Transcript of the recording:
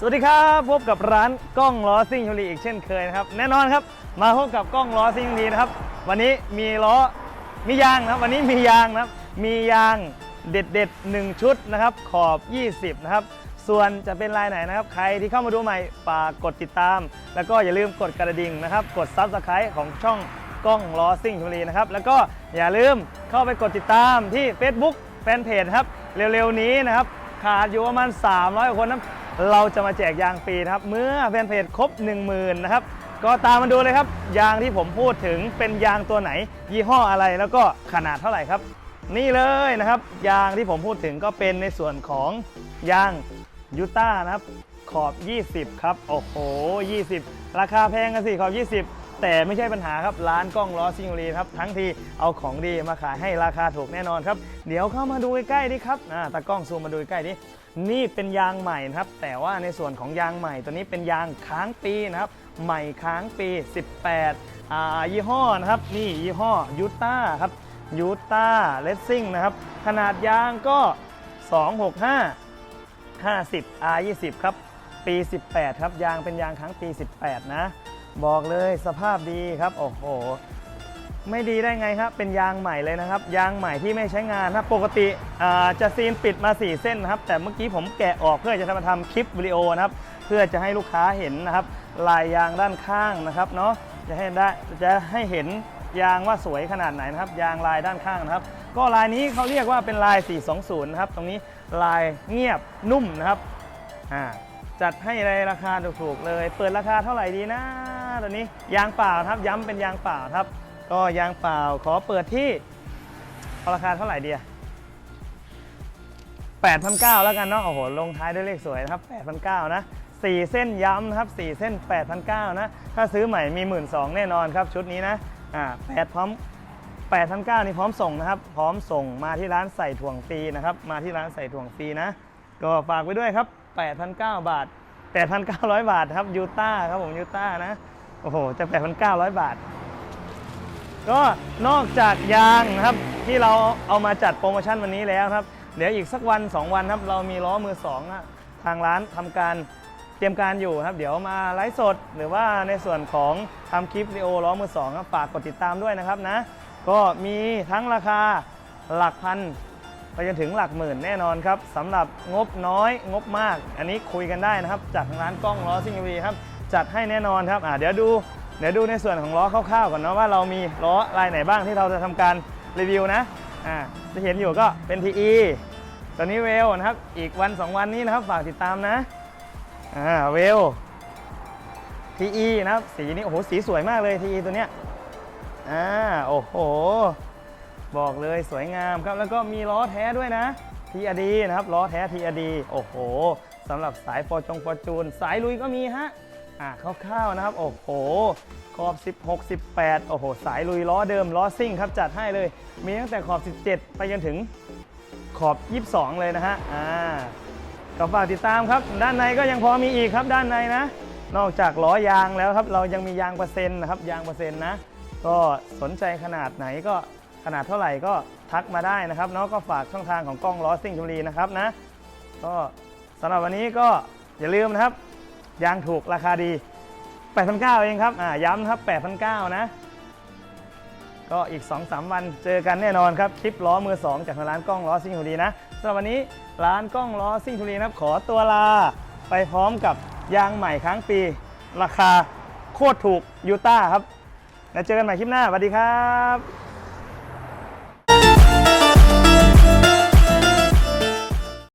สวัสดีครับพบกับร้านกล้องล้อซิ่งชลีอีกเช่นเคยนะครับแน่นอนครับมาพบกับกล้องล้อซิ่งชลีนะครับวันนี้มีล้อมียางนะครับวันนี้มียางนะครับมียางเด็ดเด็ดๆหนึ่งชุดนะครับขอบ 20นะครับส่วนจะเป็นลายไหนนะครับ ใครที่เข้ามาดูใหม่ฝากกดติดตาม แล้วก็อย่าลืมกดกระดิ่งนะครับกดซับสไครต์ของช่องกล้องล้อซิ่งชลีนะครับแล้วก็อย่าลืมเข้าไปกดติดตามที่ Facebook แฟนเพจครับเร็วๆนี้นะครับขาดอยู่ประมาณ 300 คนนะ เราจะมาแจกยางฟรีนะครับ เมื่อแฟนเพจครบ 10,000นะครับ ก็ตามมาดูเลยครับ ยางที่ผมพูดถึงเป็นยางตัวไหน ยี่ห้ออะไรแล้วก็ขนาดเท่าไหร่ครับ นี่เลยนะครับ ยางที่ผมพูดถึงก็เป็นในส่วนของยางยูต้านะครับขอบ 20 ครับ โอ้โห 20 ราคาแพงกันสิขอบ 20 แต่ไม่ใช่ปัญหาครับร้านกล้องล้อซิงห์บุรีครับทั้งทีเอาของดีมาขายให้ราคาถูกแน่นอนครับเดี๋ยวเข้ามาดูใกล้ๆดิครับอ่าตากล้องซูมมาดูใกล้ดินี่เป็นยางใหม่นะครับ แต่ว่าในส่วนของยางใหม่ตัวนี้เป็นยางค้างปีนะครับ ใหม่ค้างปี 18อ่ายี่ห้อนะครับ นี่ยี่ห้อยูต้าครับยูต้าเลสซิ่งนะครับ ขนาดยางก็ 265 50 R 20 ครับ ปี 18 ครับ ยางเป็นยางครั้งปี 18 นะ บอกเลยสภาพดีครับ โอ้โห ไม่ดีได้ไงครับ เป็นยางใหม่เลยนะครับ ยางใหม่ที่ไม่ใช้งานครับปกติจะซีนปิดมา 4 เส้นนะครับ แต่เมื่อกี้ผมแกะออกเพื่อจะทำมาทำคลิปวิดีโอนะครับ เพื่อจะให้ลูกค้าเห็นนะครับ ลายยางด้านข้างนะครับเนาะ จะให้ได้ จะให้เห็นยางว่าสวยขนาดไหนนะครับ ยางลายด้านข้างนะครับ ก็ลายนี้เขาเรียกว่าเป็นลาย 420 นะครับ ตรงนี้ลายเงียบนุ่มนะครับ อ่าจัดให้ในราคาถูกๆเลย เปิดราคาเท่าไหร่ดีนะ ตอนนี้ยางเปล่าครับย้ำเป็นยางเปล่าครับ ก็ยางเปล่าขอเปิดที่ราคาเท่าไหร่ดีอะ8,900แล้วกันเนาะโอ้โหลงท้ายด้วยเลขสวยนะครับ8,900นเก้านะ4เส้นย้ำนะครับ4เส้น8,900นเก้านะ ถ้าซื้อใหม่มี12,000แน่นอนครับชุดนี้นะอ่า8พร้อม8,900นี่พร้อมส่งนะครับ พร้อมส่งมาที่ร้านใส่ถ่วงฟรีนะครับ มาที่ร้านใส่ถ่วงฟรีนะ ก็ฝากไว้ด้วยครับ8,900บาท8,900บาทครับยูต้าครับผมยูต้านะ โอ้โหจะ8,900 บาท ก็นอกจากยางนะครับที่เราเอามาจัดโปรโมชั่นวันนี้แล้วครับ เดี๋ยวอีกสักวัน 2 วันครับ เรามีล้อมือสองอะทางร้านทำการเตรียมการอยู่ครับ เดี๋ยวมาไลฟ์สด หรือว่าในส่วนของทำคลิปวิดีโอล้อมือสองครับฝากกดติดตามด้วยนะครับนะ ก็มีทั้งราคาหลักพันไปจนถึงหลักหมื่นแน่นอนครับสำหรับงบน้อยงบมาก อันนี้คุยกันได้นะครับ จากทางร้านกล้องล้อซิงเวีครับ จัดให้แน่นอนครับอ่าเดี๋ยวดูเดี๋ยวดูในส่วนของล้อคร่าวๆก่อนเนาะว่าเรามีล้อลายไหนบ้างที่เราจะทำการรีวิวนะอ่าจะเห็นอยู่ก็เป็น TE ตัวนี้เวลนะครับอีกวัน 2 วันนี้นะครับฝากติดตามนะอ่าเวล TE นะครับสีนี้โอ้โหสีสวยมากเลย TE ตัวเนี้ยอ่าโอ้โหบอกเลยสวยงามครับแล้วก็มีล้อแท้ด้วยนะ TRD นะครับล้อแท้ TRD โอ้โหสำหรับสายฟอร์จงฟอร์จูน สายลุยก็มีฮะ อ่าคร่าวๆนะครับ โอ้โหขอบ 16 18 โอ้โห สายลุยล้อเดิมล้อซิ่งครับจัดให้เลย มีตั้งแต่ขอบ 17 ไปจนถึงขอบ 22 เลยนะฮะ อ่าก็ฝากติดตามครับ ด้านในก็ยังพอมีอีกครับด้านในนะ นอกจากล้อยางแล้วครับ เรายังมียางเปอร์เซ็นต์นะครับ ยางเปอร์เซ็นต์นะ ก็สนใจขนาดไหนก็ขนาดเท่าไหร่ก็ทักมาได้นะครับเนาะก็ฝากช่องทางของกล้องล้อซิ่งชลบุรีนะครับนะ ก็สำหรับวันนี้ก็อย่าลืมนะครับ ยางถูกราคาดี 8,900 เองครับ อ่า ย้ำครับ 8,900 นะ ก็อีก 2-3 วันเจอกันแน่นอนครับ คลิปล้อมือ 2 จากทางร้านกล้องล้อซิ่งชลบุรีนะสำหรับวันนี้ร้านกล้องล้อซิ่งชลบุรีนะครับ ขอตัวลาไปพร้อมกับยางใหม่ค้างปี ราคาโคตรถูกยูต้าครับ แล้วเจอกันใหม่คลิปหน้าสวัสดีครับ